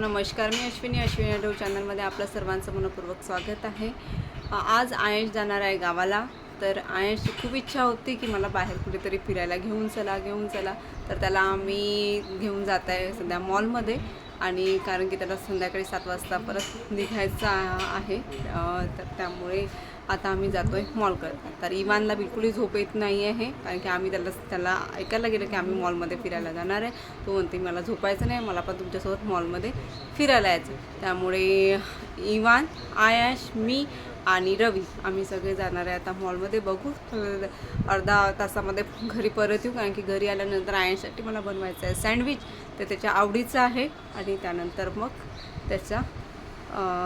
नमस्कार. मी अश्विनी अश्विनी यादव चॅनलमध्ये आपलं सर्वांचं मनपूर्वक स्वागत आहे. आज आयश जाणार आहे गावाला. तर आयशची खूप इच्छा होती की मला बाहेर कुठेतरी फिरायला घेऊन चला घेऊन चला. तर त्याला आम्ही घेऊन जात आहे सध्या मॉलमध्ये आणि कारण की त्याला संध्याकाळी सात वाजता परत निघायचं आहे. तर त्यामुळे आता आम्ही जातो आहे मॉलकडे तर इवानला बिलकुलही झोप येत नाही आहे कारण की आम्ही त्याला त्याला ऐकायला गेलं की आम्ही मॉलमध्ये फिरायला जाणार आहे. तो म्हणते मला झोपायचं नाही मला पण तुमच्यासोबत मॉलमध्ये फिरायला यायचं त्यामुळे इवान आयाश मी आणि रवी आम्ही सगळे जाणार आहे आता मॉलमध्ये बघू. अर्धा तासामध्ये घरी परत येऊ कारण की घरी आल्यानंतर आयनसाठी मला बनवायचं आहे सँडविच ते त्याच्या आवडीचं आहे आणि त्यानंतर मग त्याच्या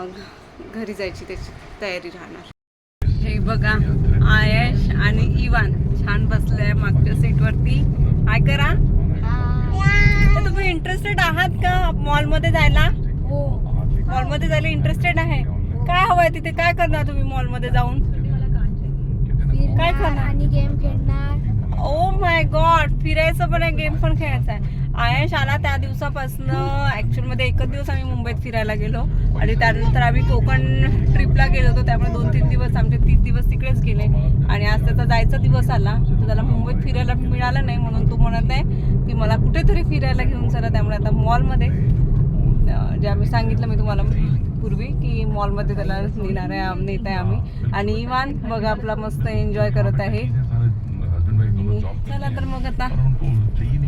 घ- घरी जायची त्याची तयारी राहणार. बघा आयश आणि इवान छान बसले मागच्या सीटवरती काय करा. तुम्ही इंटरेस्टेड आहात का मॉलमध्ये जायला? मॉलमध्ये जायला इंटरेस्टेड आहे? काय हवंय तिथे? काय करणार तुम्ही मॉलमध्ये जाऊन? काय करणार? आणि गेम खेळणार. ओ माय गॉड फिरायचं पण आहे गेम पण खेळायचा आहे. आयश आला त्या दिवसापासून. ॲक्च्युअलमध्ये एकच दिवस आम्ही मुंबईत फिरायला गेलो. आणि त्यानंतर आम्ही कोकण ट्रिपला गेलो होतो. त्यामुळे दोन तीन दिवस आमचे तीन दिवस तिकडेच गेले. आणि आज त्याचा जायचा दिवस आला. तर त्याला मुंबईत फिरायला मिळालं नाही म्हणून तो म्हणत आहे की मला कुठेतरी फिरायला घेऊन चला. त्यामुळे आता मॉलमध्ये जे आम्ही सांगितलं मी तुम्हाला पूर्वी की मॉलमध्ये त्याला नेणार आहे नेत आहे आम्ही. आणि इवान बघा आपला मस्त एन्जॉय करत आहे. चला तर मग आता.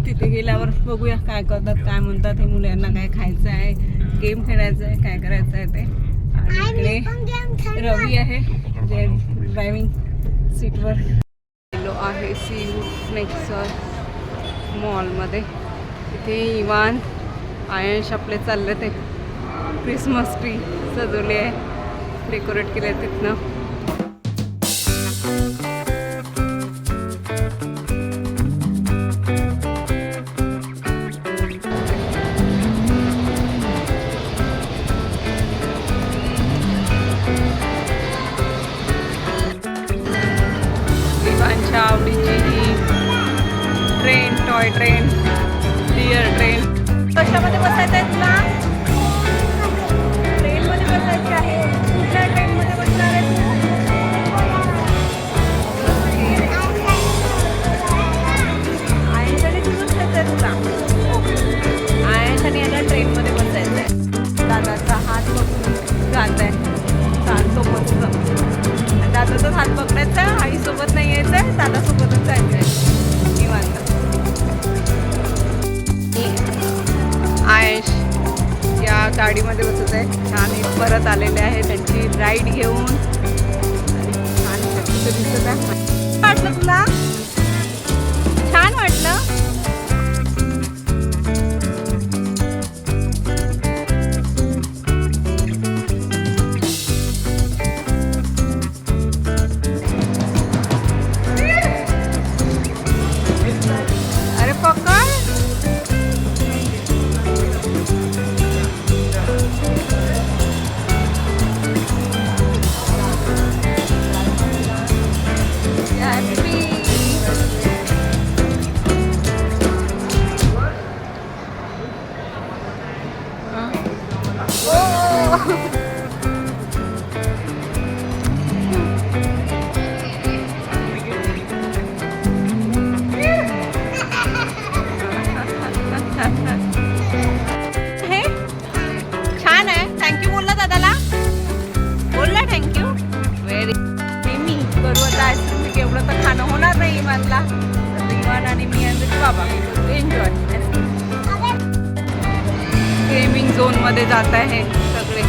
तिथे गेल्यावर बघूया काय करतात काय म्हणतात हे मुलांना काय खायचं आहे गेम खेळायचं आहे काय करायचं आहे ते. आणि इकडे रवी आहे जे ड्रायव्हिंग सीटवर गेलो आहे सी नेक्सर मॉलमध्ये तिथे इवान आयश आपले चालले ते. क्रिसमस ट्री सजवली आहे डेकोरेट केले आहे तिथनं. कशामध्ये बसायचं आहे तुला? गाडीमध्ये बसत आहे. आणि परत आलेले आहे त्यांची राईड घेऊन. आणि छान दिसत आहे. वाटलं तुला? छान वाटलं? आईस्क्रीम तर खाणं होणार नाही इमानला. तर इमान आणि मी आणि बाबा. एन्जॉय गेमिंग झोनमध्ये जात आहे सगळे.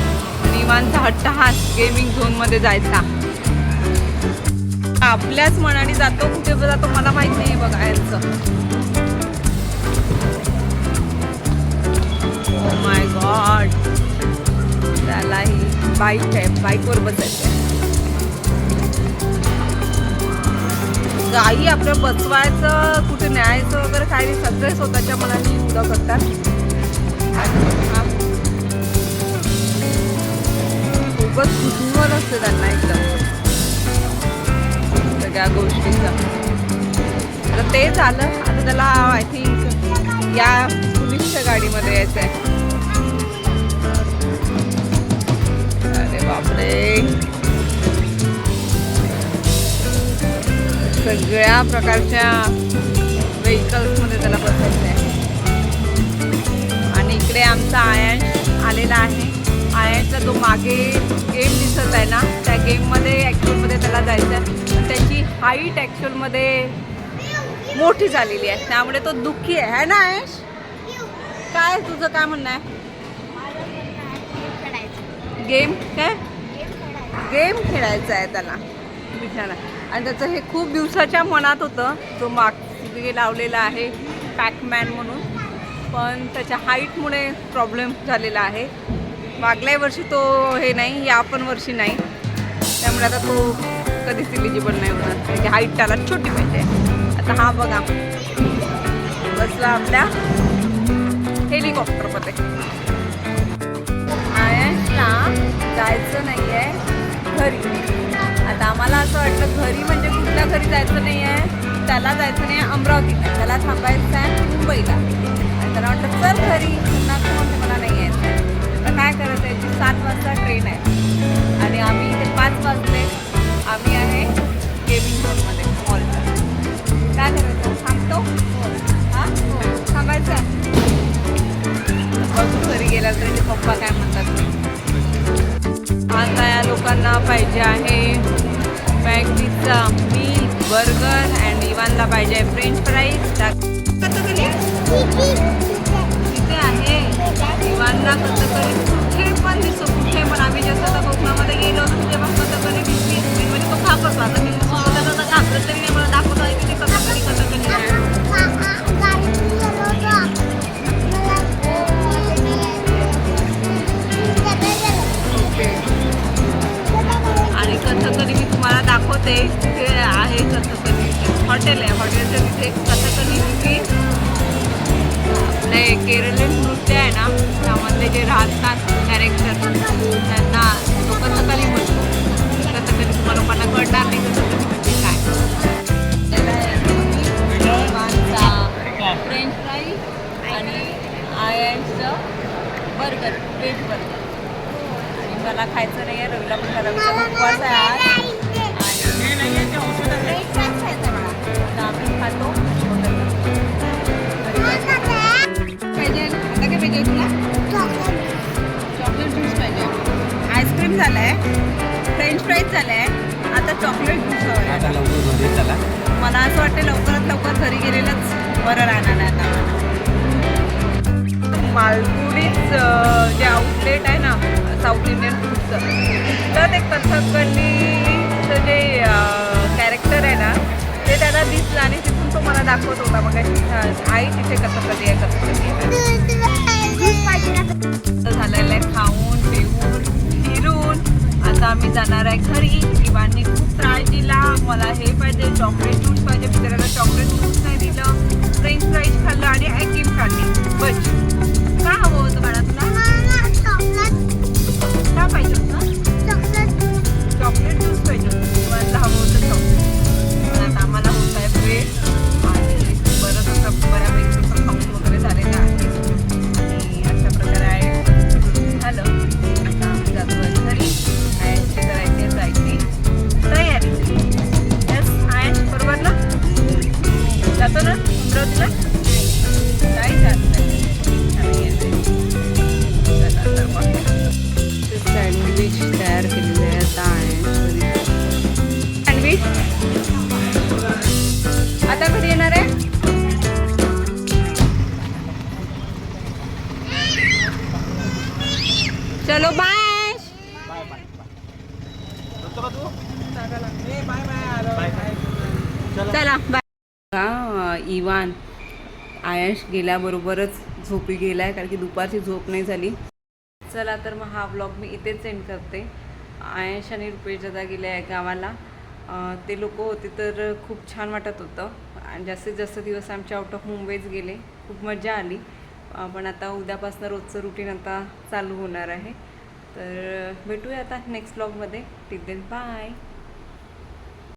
इमानचा हट्ट हाच गेमिंग झोनमध्ये जायचा. आपल्याच मनाने जातो कुठे जातो मला माहीत नाही बघा यांचं. Oh माय गॉड त्यालाही बाईक आहे बाईकवर बसायचं गाई आपल्या बसवायचं कुठे न्यायचं वगैरे काही नाही सगळे स्वतःच्या मनाने उद्या करतात. आणि खूपच कुतूहल असते त्यांना एकदम. सगळ्या गोष्टींचा तर ते झालं. आता त्याला आय थिंक या पोलीसच्या गाडीमध्ये यायचं आहे वेगवेगळ्या प्रकारच्या व्हेकल्समध्ये त्याला बसायचं आहे. आणि इकडे आमचा आयांश आलेला आहे. आयांशचा जो मागे गेम दिसत आहे ना त्या गेममध्ये ॲक्च्युअलमध्ये त्याला जायचं आहे. त्याची हाईट ॲक्च्युअलमध्ये मोठी झालेली आहे. त्यामुळे तो दुःखी आहे. है ना आयश? काय तुझं काय म्हणणं आहे? गेम काय? गेम खेळायचा आहे त्याला. बिचारा. आणि त्याचं हे खूप दिवसाच्या मनात होतं. जो मागे लावलेला आहे पॅकमॅन म्हणून. पण त्याच्या हाईटमुळे प्रॉब्लेम झालेला आहे. मागल्या वर्षी तो हे नाही या पण वर्षी नाही. त्यामुळे आता तो कधीच इलिजिबल नाही होणार. त्याची हाईट त्याला छोटी पाहिजे. आता हा बघा. बसला आपल्या हेलिकॉप्टरमध्ये आयनला जायचं नाही आहे घरी. मला आम्हाला असं वाटलं घरी म्हणजे कुठल्या घरी जायचं नाही आहे. त्याला जायचं नाही आहे अमरावतीला त्याला थांबायचं आहे मुंबईला. आणि त्याला वाटलं चल घरी. पुन्हा कोण मला नाही यायचं तर काय करायचं याची सात वाजता ट्रेन आहे. आणि आम्ही इथे पाच वाजले. आम्ही आहे गेमिंग झोनमध्ये मॉलला काय करायचं? थांबतो? हां? थांबायचं? आहे बघू घरी गेला तर त्याचे पप्पा काय म्हणतात. आता या लोकांना पाहिजे आहे मॅगडीचा मिल्क बर्गर अँड इवानला पाहिजे फ्रेंच फ्राईज कथकली तिथे आहे. इवानला कथकली कुठे पण दिसतो दाखवते तिथे आहे कथकली हॉटेल आहे. हॉटेलच्या तिथे कथकली तिथे आपले केरळीयन नृत्य आहे ना त्यामधले जे राहतात कॅरेक्टर त्यांना तो कथकली म्हणतो कथकली तुम्हाला लोकांना कळणार नाही कथकली म्हणजे काय? फ्रेंच फ्राई आणि आयचं बर्गर व्हेज बर्गर आणि मला खायचं नाही आहे रवीला पण रवीचा उपवास आहे वाटतं लवकरात लवकर घरी गेलेलंच बरं राहणार आहे आता. मालगुडीच अं, जे आउटलेट आहे ना साऊथ इंडियन फूडचं तर ते कथकलीचं जे कॅरेक्टर आहे ना ते त्याला दिसलं आणि तिथून तो मला दाखवत होता. मग आई तिथे कथकली आहे कथकली आहे. झालेलं आहे खाऊन पिऊन. आता आम्ही जाणार आहे घरी इवांनी खूप त्रास दिला. मला हे पाहिजे चॉकलेट ज्यूस पाहिजे. त्याला चॉकलेट ज्यूस नाही दिलं. फ्रेंच फ्राईज खाल्लं आणि आईस्क्रीम खाल्ली. बस. का हवं होतं बाळा तुला का पाहिजे होतं? चॉकलेट ज्यूस पाहिजे चलो बाय चला बाय इवान. आयश गेल्याबरोबरच झोपी गेलाय कारण की दुपारची झोप नाही झाली. चला तर मग हा ब्लॉग मी इथेच सेंड करते. आयश आणि रुपेश दादा गेले आहे गावाला. ते लोक होते तर खूप छान वाटत होतं. आणि जास्तीत जास्त दिवस आमचे आउट ऑफ मुंबईच गेले. खूप मजा आली. पण आता उद्यापासून रोजचं रुटीन आता चालू होणार आहे. तर भेटूया आता नेक्स्ट ब्लॉगमध्ये टिल देन बाय